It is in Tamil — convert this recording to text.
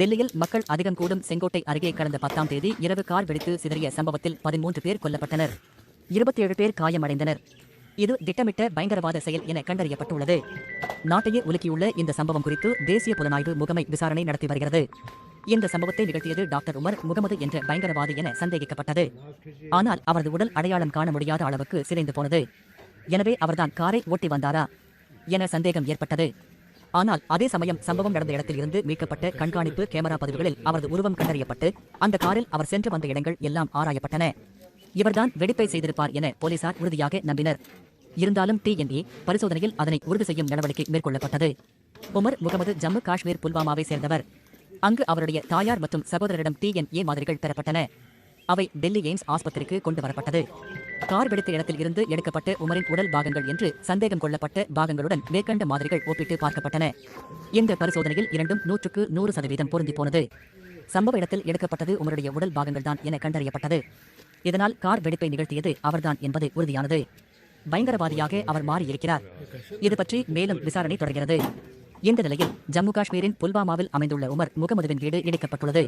டெல்லியில் மக்கள் அதிகம் கூடும் செங்கோட்டை அருகே கடந்த பத்தாம் தேதி இரவு கார் வெடித்து சிதறிய சம்பவத்தில் பதிமூன்று பேர் கொல்லப்பட்டனர். இருபத்தி ஏழு பேர் காயமடைந்தனர். இது திட்டமிட்ட பயங்கரவாத செயல் என கண்டறியப்பட்டுள்ளது. நாட்டையே உலுக்கியுள்ள இந்த சம்பவம் குறித்து தேசிய புலனாய்வு முகமை விசாரணை நடத்தி வருகிறது. இந்த சம்பவத்தை நிகழ்த்தியது டாக்டர் உமர் முகமது என்ற பயங்கரவாதி என சந்தேகிக்கப்பட்டது. ஆனால் அவரது உடல் அடையாளம் காண முடியாத அளவுக்கு சிதைந்து போனது. எனவே அவர்தான் காரை ஓட்டி வந்தாரா என சந்தேகம் ஏற்பட்டது. ஆனால் அதே சமயம் சம்பவம் நடந்த இடத்தில் இருந்து மீட்கப்பட்ட கண்காணிப்பு கேமரா பதிவுகளில் அவரது உருவம் கண்டறியப்பட்டு அந்த காரில் அவர் சென்று வந்த இடங்கள் எல்லாம் ஆராயப்பட்டன. இவர்தான் வெடிப்பை செய்திருப்பார் என போலீசார் உறுதியாக நம்பினர். இருந்தாலும் டிஎன்ஏ பரிசோதனையில் அதனை உறுதி செய்யும் நடவடிக்கை மேற்கொள்ளப்பட்டது. உமர் முகமது ஜம்மு காஷ்மீர் புல்வாமாவை சேர்ந்தவர். அங்கு அவருடைய தாயார் மற்றும் சகோதரரிடம் டிஎன்ஏ மாதிரிகள் பெறப்பட்டன. அவை டெல்லி எய்ம்ஸ் ஆஸ்பத்திரிக்கு கொண்டு வரப்பட்டது. கார் வெடித்த இடத்தில் இருந்து எடுக்கப்பட்ட உமரின் உடல் பாகங்கள் என்று சந்தேகம் கொள்ளப்பட்ட பாகங்களுடன் மேற்கண்ட மாதிரிகள் ஒப்பிட்டு பார்க்கப்பட்டன. இந்த பரிசோதனையில் இரண்டும் நூற்றுக்கு நூறு சதவீதம் பொருந்தி போனது. சம்பவ இடத்தில் எடுக்கப்பட்டது உமருடைய உடல் பாகங்கள் தான் என கண்டறியப்பட்டது. இதனால் கார் வெடிப்பை நிகழ்த்தியது அவர்தான் என்பது உறுதியானது. பயங்கரவாதியாக அவர் மாறியிருக்கிறார். இது பற்றி மேலும் விசாரணை தொடர்கிறது. இந்த நிலையில் ஜம்மு காஷ்மீரின் புல்வாமாவில் அமைந்துள்ள உமர் முகமதுவின் வீடு இடிக்கப்பட்டுள்ளது.